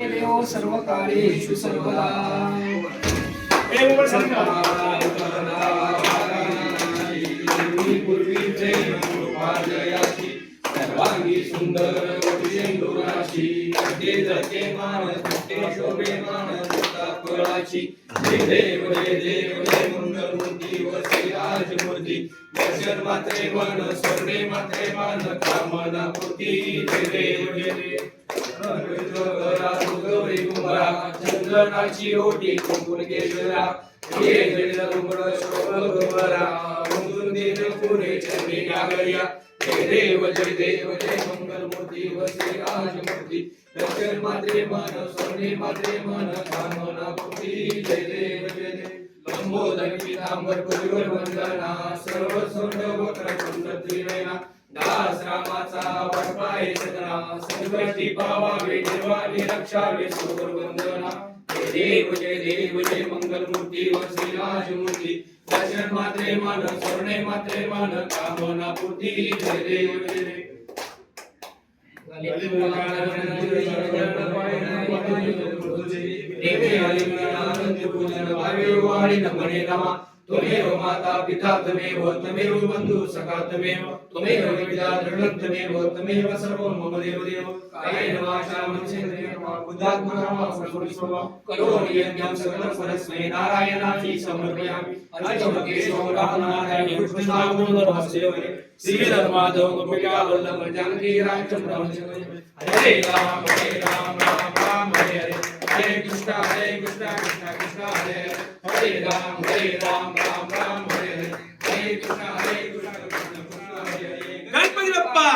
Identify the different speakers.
Speaker 1: सर्व काळेषु सर्वदा.
Speaker 2: सर्वांगी सुंदर वटुशेंदुराशी ते जते मान ते शोभे मान फळाची जय देव जय देव जय मंगल मूर्ती व श्रीराज दर्शन मात्रे मन स्वर्णे मात्रे मान कामना पूर्ती जय देव जय देव. चंदनाची ओटी कुंकुन केशरा हे जय कुंभर शोभ कुंभरा दिन पुरे चरणी गागरिया जय देव जय देव जय मंगल मूर्ती वसे श्रीराज मूर्ती दक्षिण मात्रे मन स्वर्णे मात्रे मन कामना पूर्ती जय देव जय देव लंबोदर पीतांबर परिवर वंदना सर्व सोंड वक्र कुंड त्रिनयना दास रामाचा वाटपाय सदना संकटी पावावे निर्वाणी रक्षावे सुर वंदना देव जय देव जय मंगल मूर्ती व मूर्ती दर्शन मात्रे मन स्वर्णे मात्रे मन कामना पूर्ती जय देव जय देव देवी हरिमनानंद पूजन भावे वाणी नमने नमा। त्वमेव माता पिता, त्वमेव त्वमेव बन्धु, सखा, त्वमेव त्वमेव विद्या दृढं त्वमेव त्वमेव सर्वं मम देव देव कायेन वाचा मनसेन्द्रियेण वा बुद्धात्मना वा सर्वस्वं करोमि यज्ञं सकलं परस्मै नारायणाय समर्पयामि। अर्जुन केशव रामनारायण कृष्णदामोदरस्य श्रीधर्माधव गोपिका वल्लभ जानकी राज्यं रामचन्द्र हरे राम हरे राम राम राम, हरे हरे। हरे कृष्ण हरे कृष्ण।
Speaker 3: ராம் ஹரே
Speaker 2: ராம்
Speaker 3: கணபதி
Speaker 2: அப்பா